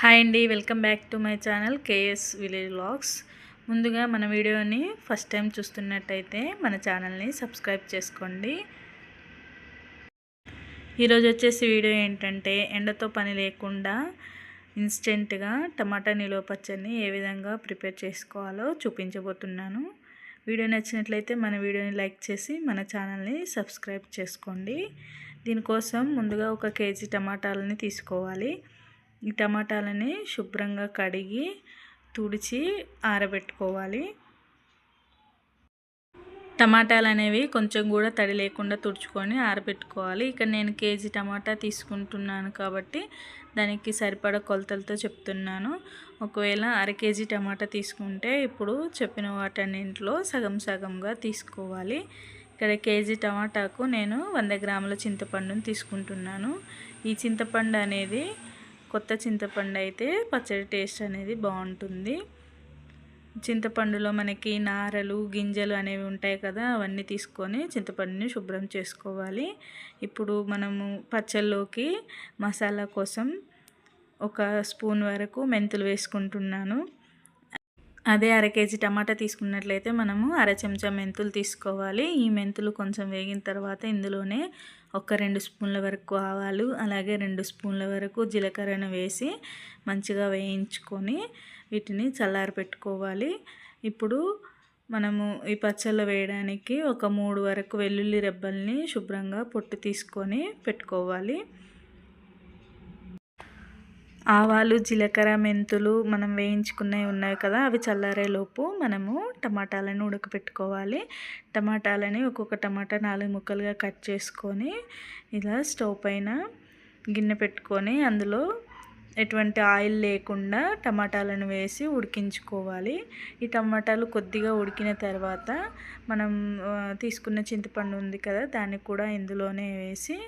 Hi అండి welcome back to my channel KS village vlogs. ముందుగా మన వీడియోని ఫస్ట్ టైం చూస్తున్నట్టయితే మన ఛానల్ని సబ్స్క్రైబ్ చేసుకోండి. ఈరోజు వచ్చేసి వీడియో ఏంటంటే ఎండతో పని లేకుండా ఇన్స్టెంట్గా టమాటా నిలువ పచ్చడిని ఏ విధంగా ప్రిపేర్ చేసుకోవాలో చూపించబోతున్నాను. వీడియో నచ్చినట్లయితే మన వీడియోని లైక్ చేసి మన ఛానల్ని సబ్స్క్రైబ్ చేసుకోండి. దీనికోసం ముందుగా ఒక కేజీ టమాటాలని తీసుకోవాలి. ఈ టమాటాలని శుభ్రంగా కడిగి తుడిచి ఆరబెట్టుకోవాలి. టమాటాలు అనేవి కొంచెం కూడా తడి లేకుండా తుడుచుకొని ఆరబెట్టుకోవాలి. ఇక్కడ నేను కేజీ టమాటా తీసుకుంటున్నాను కాబట్టి దానికి సరిపడ కొలతలతో చెప్తున్నాను. ఒకవేళ అర కేజీ టమాటా తీసుకుంటే ఇప్పుడు చెప్పిన వాటన్నింటిలో సగం సగంగా తీసుకోవాలి. ఇక్కడ కేజీ టమాటాకు నేను వంద గ్రాముల చింతపండుని తీసుకుంటున్నాను. ఈ చింతపండు అనేది కొత్త చింతపండు అయితే పచ్చడి టేస్ట్ అనేది బాగుంటుంది. చింతపండులో మనకి నారలు గింజలు అనేవి ఉంటాయి కదా అవన్నీ తీసుకొని చింతపండుని శుభ్రం చేసుకోవాలి. ఇప్పుడు మనము పచ్చళ్ళలోకి మసాలా కోసం ఒక స్పూన్ వరకు మెంతులు వేసుకుంటున్నాను. అదే అర కేజీ టమాటా తీసుకున్నట్లయితే మనము అర చెంచా మెంతులు తీసుకోవాలి. ఈ మెంతులు కొంచెం వేగిన తర్వాత ఇందులోనే ఒక రెండు స్పూన్ల వరకు ఆవాలు అలాగే రెండు స్పూన్ల వరకు జీలకర్రను వేసి మంచిగా వేయించుకొని వీటిని చల్లారి పెట్టుకోవాలి. ఇప్పుడు మనము ఈ పచ్చళ్ళు వేయడానికి ఒక మూడు వరకు వెల్లుల్లి రెబ్బల్ని శుభ్రంగా పొట్టు తీసుకొని పెట్టుకోవాలి. ఆవాలు జీలకర్ర మెంతులు మనం వేయించుకున్నవి ఉన్నాయి కదా అవి చల్లారేలోపు మనము టమాటాలను ఉడకపెట్టుకోవాలి. టమాటాలని ఒక్కొక్క టమాటా నాలుగు ముక్కలుగా కట్ చేసుకొని ఇలా స్టవ్ పైన గిన్నె పెట్టుకొని అందులో ఎటువంటి ఆయిల్ లేకుండా టమాటాలను వేసి ఉడికించుకోవాలి. ఈ టమాటాలు కొద్దిగా ఉడికిన తర్వాత మనం తీసుకున్న చింతపండు ఉంది కదా దాన్ని కూడా ఇందులోనే వేసి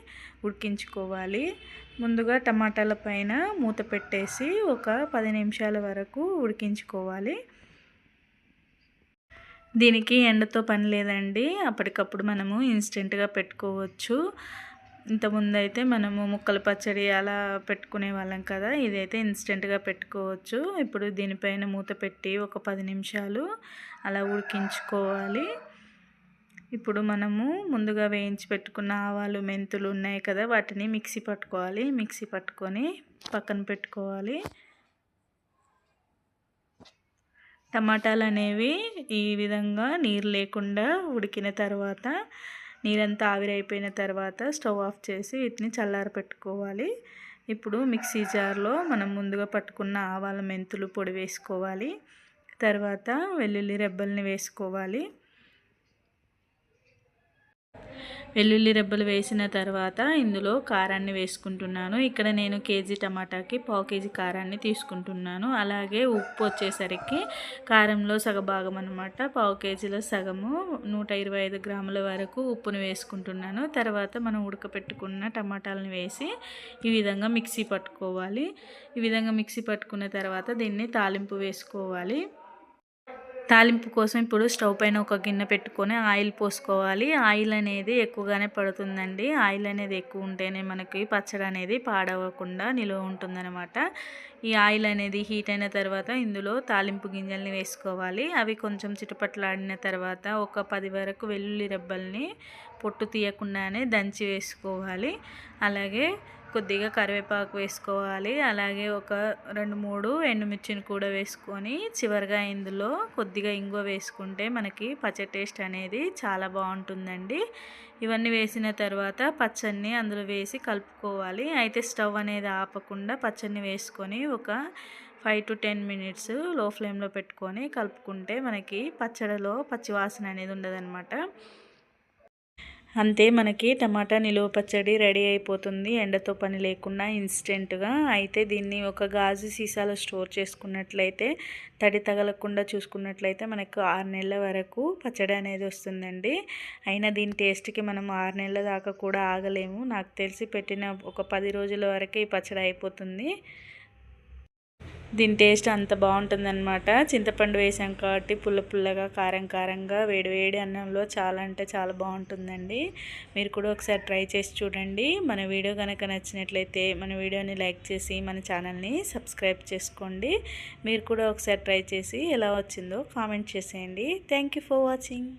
ఉడికించుకోవాలి. ముందుగా టమాటాల పైన మూత పెట్టేసి ఒక పది నిమిషాల వరకు ఉడికించుకోవాలి. దీనికి ఎండతో పని లేదండి. అప్పటికప్పుడు మనము ఇన్స్టెంట్గా పెట్టుకోవచ్చు. ఇంతకుముందు అయితే మనము ముక్కల పచ్చడి అలా పెట్టుకునే వాళ్ళం కదా ఇదైతే ఇన్స్టెంట్గా పెట్టుకోవచ్చు. ఇప్పుడు దీనిపైన మూత పెట్టి ఒక పది నిమిషాలు అలా ఉడికించుకోవాలి. ఇప్పుడు మనము ముందుగా వేయించి పెట్టుకున్న ఆవాలు మెంతులు ఉన్నాయి కదా వాటిని మిక్సీ పట్టుకోవాలి. మిక్సీ పట్టుకొని పక్కన పెట్టుకోవాలి. టమాటాలు అనేవి ఈ విధంగా నీరు లేకుండా ఉడికిన తర్వాత నీరంతా ఆవిరైపోయిన తర్వాత స్టవ్ ఆఫ్ చేసి వీటిని చల్లార పెట్టుకోవాలి. ఇప్పుడు మిక్సీ జార్లో మనం ముందుగా పట్టుకున్న ఆవాల మెంతులు పొడి వేసుకోవాలి. తర్వాత వెల్లుల్లి రెబ్బల్ని వేసుకోవాలి. వెల్లుల్లి రెబ్బలు వేసిన తర్వాత ఇందులో కారాన్ని వేసుకుంటున్నాను. ఇక్కడ నేను కేజీ టమాటాకి పావు కేజీ కారాన్ని తీసుకుంటున్నాను. అలాగే ఉప్పు వచ్చేసరికి కారంలో సగభాగం అనమాట పావు కేజీలో సగము నూట ఇరవై ఐదు గ్రాముల వరకు ఉప్పును వేసుకుంటున్నాను. తర్వాత మనం ఉడకపెట్టుకున్న టమాటాలను వేసి ఈ విధంగా మిక్సీ పట్టుకోవాలి. ఈ విధంగా మిక్సీ పట్టుకున్న తర్వాత దీన్ని తాలింపు వేసుకోవాలి. తాలింపు కోసం ఇప్పుడు స్టవ్ పైన ఒక గిన్నె పెట్టుకొని ఆయిల్ పోసుకోవాలి. ఆయిల్ అనేది ఎక్కువగానే పడుతుందండి. ఆయిల్ అనేది ఎక్కువ ఉంటేనే మనకి పచ్చడి అనేది పాడవకుండా నిలువ ఉంటుందన్నమాట. ఈ ఆయిల్ అనేది హీట్ అయిన తర్వాత ఇందులో తాలింపు గింజల్ని వేసుకోవాలి. అవి కొంచెం చిటుపట్లాడిన తర్వాత ఒక పది వరకు వెల్లుల్లి రెబ్బల్ని పొట్టు తీయకుండానే దంచి వేసుకోవాలి. అలాగే కొద్దిగా కరివేపాకు వేసుకోవాలి. అలాగే ఒక రెండు మూడు ఎండుమిర్చిని కూడా వేసుకొని చివరిగా ఇందులో కొద్దిగా ఇంగువ వేసుకుంటే మనకి పచ్చడి టేస్ట్ అనేది చాలా బాగుంటుందండి. ఇవన్నీ వేసిన తర్వాత పచ్చడిని అందులో వేసి కలుపుకోవాలి. అయితే స్టవ్ అనేది ఆపకుండా పచ్చడిని వేసుకొని ఒక ఫైవ్ టు టెన్ మినిట్స్లో ఫ్లేమ్లో పెట్టుకొని కలుపుకుంటే మనకి పచ్చడిలో పచ్చివాసన అనేది ఉండదన్నమాట. అంతే మనకి టమాటా నిలువ పచ్చడి రెడీ అయిపోతుంది. ఎండతో పని లేకుండా ఇన్స్టెంట్గా. అయితే దీన్ని ఒక గాజు సీసాలో స్టోర్ చేసుకున్నట్లయితే తడి తగలకుండా చూసుకున్నట్లయితే మనకు ఆరు నెలల వరకు పచ్చడి అనేది వస్తుందండి. అయినా దీని టేస్ట్కి మనం ఆరు నెలల దాకా కూడా ఆగలేము. నాకు తెలిసి పెట్టిన ఒక పది రోజుల వరకే ఈ పచ్చడి అయిపోతుంది. దీని టేస్ట్ అంత బాగుంటుందన్నమాట. చింతపండు వేసాం కాబట్టి పుల్ల పుల్లగా కారం కారంగా వేడి వేడి అన్నంలో చాలా అంటే చాలా బాగుంటుందండి. మీరు కూడా ఒకసారి ట్రై చేసి చూడండి. మన వీడియో కనుక నచ్చినట్లయితే మన వీడియోని లైక్ చేసి మన ఛానల్ని సబ్స్క్రైబ్ చేసుకోండి. మీరు కూడా ఒకసారి ట్రై చేసి ఎలా వచ్చిందో కామెంట్ చేసేయండి. Thank for watching.